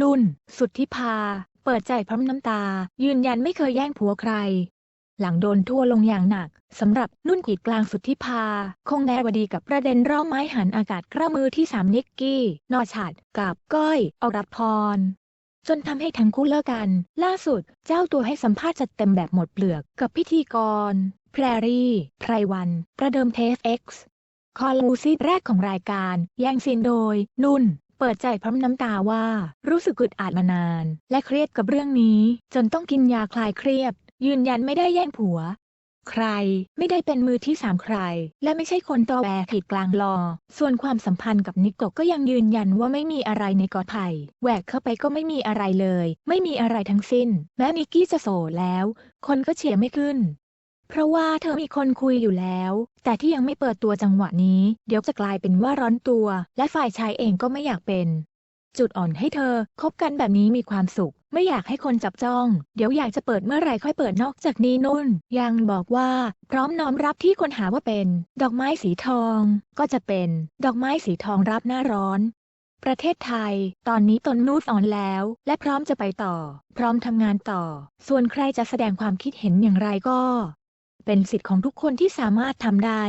นุ่น สุดทธิภาเปิดใจพร้อมน้ำตา ยืนยันไม่เคยแย่งผัวใคร หลังโดนทั่วลงอย่างหนักสำหรับนุ่นกีดกลางสุดทธิภาคงแนวดีกับประเด็นร่อไม้หันอากาศกระมือที่สามนิกกี้ นอชัดกับก้อยอรพรจนทำให้ทั้งคู่เลิกกัน ล่าสุด เจ้าตัวให้สัมภาษณ์จัดเต็มแบบหมดเปลือกกับพิธีกร แพรรี่ ไพรวัน ประเดิมเทส X คอลูซีแรกของรายการ แย่งซีนโดย นุ่น ปิดใจพร้อมน้ำตาว่ารู้สึกอึดอัดมานาน และเครียดกับเรื่องนี้ จนต้องกินยาคลายเครียด ยืนยันไม่ได้แย่งผัว ใครไม่ได้เป็นมือที่สามใคร และไม่ใช่คนตอแวขีดกลางรอส่วนความสัมพันธ์กับนิโกก็ยังยืนยันว่าไม่มีอะไรในกอไผ่แหวกเข้าไปก็ไม่มีอะไรเลย ไม่มีอะไรทั้งสิ้น แม้นิกกี้จะโสดแล้ว คนก็เชียร์ไม่ขึ้น เพราะว่าเธอมีคนคุยอยู่แล้ว แต่ที่ยังไม่เปิดตัวจังหวะนี้ เดี๋ยวจะกลายเป็นว่าร้อนตัว และฝ่ายชายเองก็ไม่อยากเป็น จุดอ่อนให้เธอคบกันแบบนี้มีความสุข ไม่อยากให้คนจับจ้อง เดี๋ยวอยากจะเปิดเมื่อไหร่ค่อยเปิดนอกจากนี้นุ่น ยังบอกว่า พร้อมน้อมรับที่คนหาว่าเป็น ดอกไม้สีทอง ก็จะเป็น ดอกไม้สีทองรับหน้าร้อนประเทศไทย ตอนนี้ตนนูดอ่อนแล้ว และพร้อมจะไปต่อ พร้อมทำงานต่อ ส่วนใครจะแสดงความคิดเห็นอย่างไรก็ เป็นสิทธิ์ของทุกคนที่สามารถทำได้